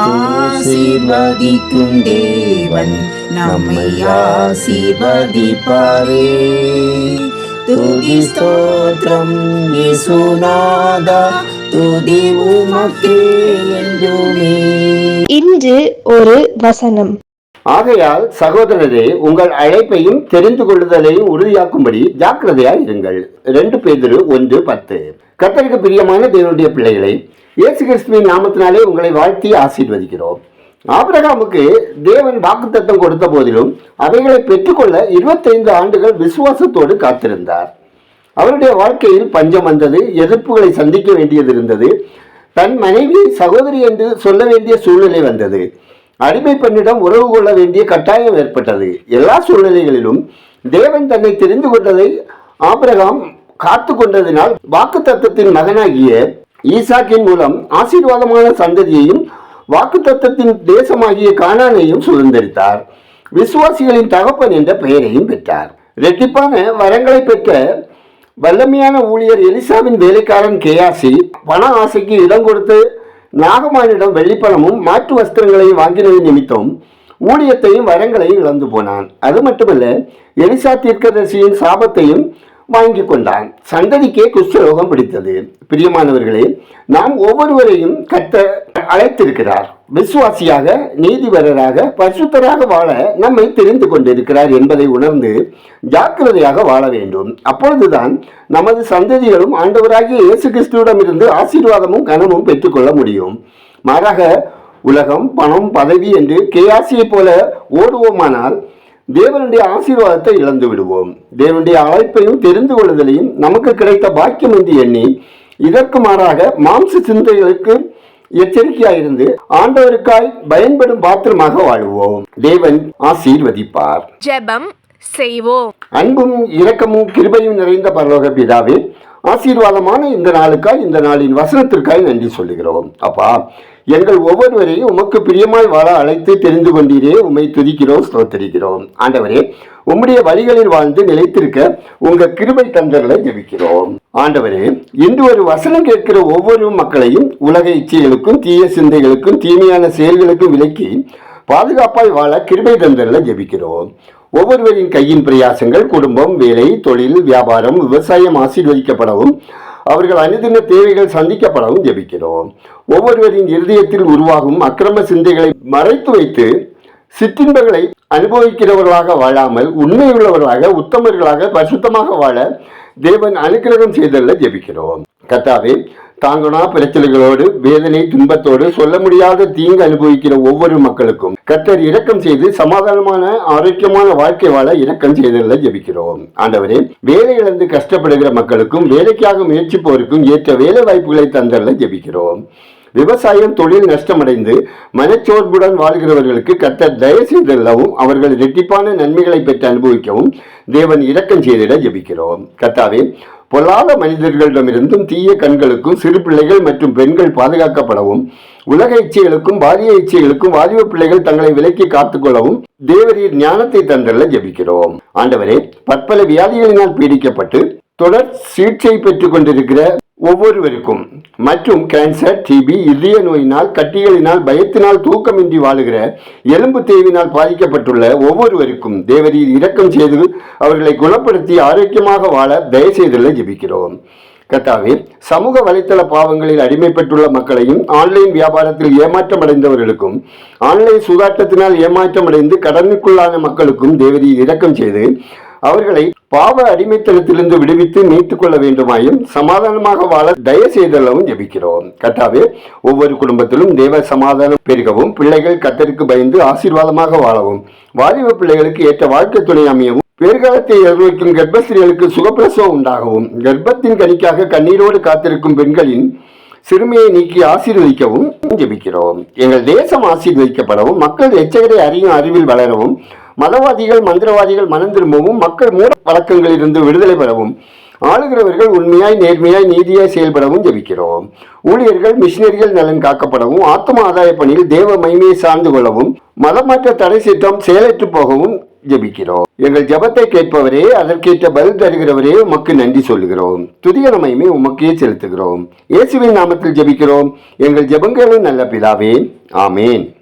ஆசீர்வதிக்கும் தேவன் நம்மை ஆசீர்வதிப்பாரே. துதி ஸ்தோத்திரம் இயேசுநாதா துதி உமக்கே என்றுமே. இன்று ஒரு வசனம். ஆகையால் சகோதரரே உங்கள் அழைப்பையும் தெரிந்து கொள்ளுதலையும் உறுதியாக்கும்படி ஜாக்கிரதையாய் இருங்கள். ரெண்டு பேதிரு ஒன்று பத்து. கத்தருக்கு பிரியமான தேவனுடைய பிள்ளைகளை இயேசு கிறிஸ்துவின் நாமத்தினாலே உங்களை வாழ்த்தி ஆசீர்வதிக்கிறோம். ஆபிரகாமுக்கு தேவன் வாக்குத்தத்தம் கொடுத்த போதிலும் அவைகளை பெற்றுக்கொள்ள இருபத்தைந்து ஆண்டுகள் விசுவாசத்தோடு காத்திருந்தார். அவருடைய வாழ்க்கையில் பஞ்சம் வந்தது எதிர்ப்புகளை சந்திக்க வேண்டியது இருந்தது தன் மனைவி சகோதரி என்று சொல்ல வேண்டிய சூழ்நிலை வந்தது. அடிமை பெண்ணிடம் உறவு கொள்ள வேண்டிய கட்டாயம் ஏற்பட்டது. எல்லா சூழ்நிலைகளிலும் தேவன் தன்னை தெரிந்து கொண்டதை ஆபிரகாம் காத்து கொண்டதினால் வாக்கு தத்துவத்தின் மகனாகிய ஈசாக்கின் மூலம் ஆசீர்வாதமான சந்ததியையும் வாக்கு தத்தத்தின் தேசமாகிய கானானையும் சுதந்திரித்தார். விசுவாசிகளின் தகப்பன் என்ற பெயரையும் பெற்றார். ரெட்டிப்பான வரங்களை பெற்ற வல்லமையான ஊழியர் எலிசாவின் வேலைக்காரன் கேயாசி பண ஆசைக்கு இடம் கொடுத்து நாகமானிடம் வெள்ளிப்பணமும் மாற்று வஸ்திரங்களையும் வாங்கினது நிமித்தம் ஊழியத்தையும் வரங்களையும் இழந்து போனான். அது மட்டுமல்ல எலிசா தீர்க்கதரிசியின் சாபத்தையும் வாங்கி கொண்டான் சந்ததிக்கே குஷ்டரோகம் பிடித்தது. பிரியமானவர்களே நாம் ஒவ்வொருவரையும் கத்த அழைத்திருக்கிறார். விசுவாசியாக நீதிபரராக பரிசுத்தராக வாழ நம்மை தெரிந்து கொண்டிருக்கிறார் என்பதை உணர்ந்து ஜாக்கிரதையாக வாழ வேண்டும். அப்பொழுதுதான் நமது சந்ததிகளும் ஆண்டவராகிய இயேசு கிறிஸ்துவிடமிருந்து ஆசீர்வாதமும் கனமும் பெற்றுக்கொள்ள முடியும். மாறாக உலகம் பணம் பதவி என்று கேஆசியை போல ஓடுவோமானால் தேவனுடைய ஆசீர்வாதத்தை இழந்து விடுவோம். தேவனுடைய அழைப்பையும் தெரிந்து கொள்ளுதலையும் நமக்கு கிடைத்த பாக்கியம் என்று எண்ணி இதற்கு மாறாக மாம்ச சிந்தைகளுக்கு எச்சரிக்கையாயிருந்து ஆண்டவருக்காய் பயன்படும் பாத்திரமாக வாழ்வோம். தேவன் ஆசீர்வதிப்பார். ஜெபம் செய்வோம். அன்பும் இரக்கமும் கிருபையும் நிறைந்த பரலோக பிதாவே ஆசீர்வாதமான இந்த நாளுக்காய் இந்த நாளின் வசனத்திற்காய் நன்றி சொல்லுகிறோம். அப்பா எங்கள் ஒவ்வொருவரையும் உமக்கு பிரியமாய் வாழ அழைத்து தெரிந்து கொண்டீரே உம்மை துதிக்கிறோம் ஸ்தோத்தரிக்கிறோம். ஆண்டவரே உம்முடைய வழிகளில் வாழ்ந்து நிலைத்திருக்க உங்கள் கிருபை தந்தர்களை ஜெபிக்கிறோம். ஆண்டவரே இன்று ஒரு வசனம் கேட்கிற ஒவ்வொரு மக்களையும் உலக இச்சைகளுக்கும் தீய சிந்தைகளுக்கும் தீமையான செயல்களுக்கும் விலக்கி பாதுகாப்பாய் வாழ கிருபை தந்தர்களை ஜெபிக்கிறோம். ஒவ்வொருவரின் கையின் பிரயாசங்கள் குடும்பம் வேலை தொழில் வியாபாரம் விவசாயம் ஆசீர்வதிக்கப்படவும் அவர்கள் அனுதின தேவைகள் சந்திக்கப்படவும் ஜெபிக்கிறோம். ஒவ்வொருவரின் இருதயத்தில் உருவாகும் அக்கிரம சிந்தைகளை மறைத்து வைத்து சிற்றின்பங்களை அனுபவிக்கிறவர்களாக வாழாமல் உண்மையுள்ளவர்களாக உத்தமர்களாக பரிசுத்தமாக வாழ தேவன் அனுக்கிரகம் செய்தல்ல ஜெபிக்கிறோம். கத்தாவே தாங்கனா பிரச்சனைகளோடு வேதனை துன்பத்தோடு சொல்ல முடியாத தீங்கு அனுபவிக்கிற ஒவ்வொரு மக்களுக்கும் கத்தர் இரக்கம் செய்து சமாதானமான ஆரோக்கியமான வாழ்க்கை வாழ இரக்கம் செய்தல ஜெபிக்கிறோம். ஆண்டவரே வேலை இழந்து கஷ்டப்படுகிற மக்களுக்கும் வேலைக்காக முயற்சிப்போருக்கும் ஏற்ற வேலை வாய்ப்புகளை தந்தல ஜெபிக்கிறோம். விவசாயம் தொழில் நஷ்டமடைந்து மனச்சோர்வுடன் வாழ்கிறவர்களுக்கு கத்தர் தயவு செய்தல்லவும் அவர்கள் இரட்டிப்பான நன்மைகளை பெற்று அனுபவிக்கவும் தேவன் இரக்கம் செய்திட ஜெபிக்கிறோம். கத்தாவே பொல்லாத மனிதர்களிடமிருந்தும் தீய கண்களுக்கும் சிறு பிள்ளைகள் மற்றும் பெண்கள் பாதுகாக்கப்படவும் உலக இச்சைகளுக்கும் பாரிய இச்சைகளுக்கும் வாலிப பிள்ளைகள் தங்களை விலக்கி காத்துக்கொள்ளவும் தேவரீர் ஞானத்தை தந்தல்ல ஜெபிக்கிறோம். ஆண்டவரே பற்பல வியாதிகளினால் பீடிக்கப்பட்டு தொடர் சிகிச்சை பெற்றுக் கொண்டிருக்கிற ஒவ்வொருவருக்கும் மற்றும் கேன்சர் டிபி இதய நோயினால் கட்டிகளினால் பயத்தினால் தூக்கமின்றி வாழுகிற எலும்பு தேவினால் பாதிக்கப்பட்டுள்ள ஒவ்வொருவருக்கும் தேவரீர் இரக்கம் செய்து அவர்களை குணப்படுத்தி ஆரோக்கியமாக வாழ தயவுசெய்துள்ள ஜெபிக்கிறோம். கத்தாவே சமூக வலைத்தள பாவங்களில் அடிமைப்பட்டுள்ள மக்களையும் ஆன்லைன் வியாபாரத்தில் ஏமாற்றம் அடைந்தவர்களுக்கும் ஆன்லைன் சூதாட்டத்தினால் ஏமாற்றம் அடைந்து கடனுக்குள்ளான மக்களுக்கும் தேவரீர் இரக்கம் செய்து அவர்களை பாவ அடிமைத்தனத்திலிருந்து விடுவித்து மீட்டுக் கொள்ள வேண்டுமாயும் சமாதானமாக வாழ தய செய்தளவும் ஜெபிக்கிறோம். கட்டாவே ஒவ்வொரு குடும்பத்திலும் தேவ சமாதானம் பெருகவும் பிள்ளைகள் கத்தருக்கு பயந்து ஆசீர்வாதமாக வாழவும். வாலிப பிள்ளைகளுக்கு ஏற்ற வாழ்க்கை துணை அமையவும். பேர்காலத்தை எதிர்நோக்கும் கர்ப்பஸ்திரிகளுக்கு சுகப்பிரசவம் உண்டாகவும். கர்ப்பத்தின் கனிக்காக கண்ணீரோடு காத்திருக்கும் பெண்களின் சிறுமியை நீக்கி ஆசீர்வதிக்கவும் ஜெபிக்கிறோம். எங்கள் தேசம் ஆசீர்வதிக்கப்படவும் மக்கள் எச்சகரை அறியும் அறிவில் வளரவும் மதவாதிகள் மந்திரவாதிகள் மனம் திரும்பவும் மக்கள் மூட வழக்கங்களிலிருந்து விடுதலை பெறவும் ஆளுகிறவர்கள் உண்மையாய் நேர்மையாய் நீதியாய் செயல்படவும் ஜெபிக்கிறோம். ஊழியர்கள் மிஷினரிகள் நலன் காக்கப்படவும் ஆத்ம ஆதாய பணியில் தேவ மைமையை சார்ந்து கொள்ளவும் மதமாற்ற தடை சீற்றம் செயலற்று போகவும் ஜெபிக்கிறோம். எங்கள் ஜபத்தை கேட்பவரே அதற்கேற்ற பதில் தருகிறவரே உமக்கு நன்றி சொல்லுகிறோம். துதிய மைமை உமக்கே செலுத்துகிறோம். இயேசுவின் நாமத்தில் ஜெபிக்கிறோம். எங்கள் ஜெபங்களும் நல்ல பிதாவே. ஆமேன்.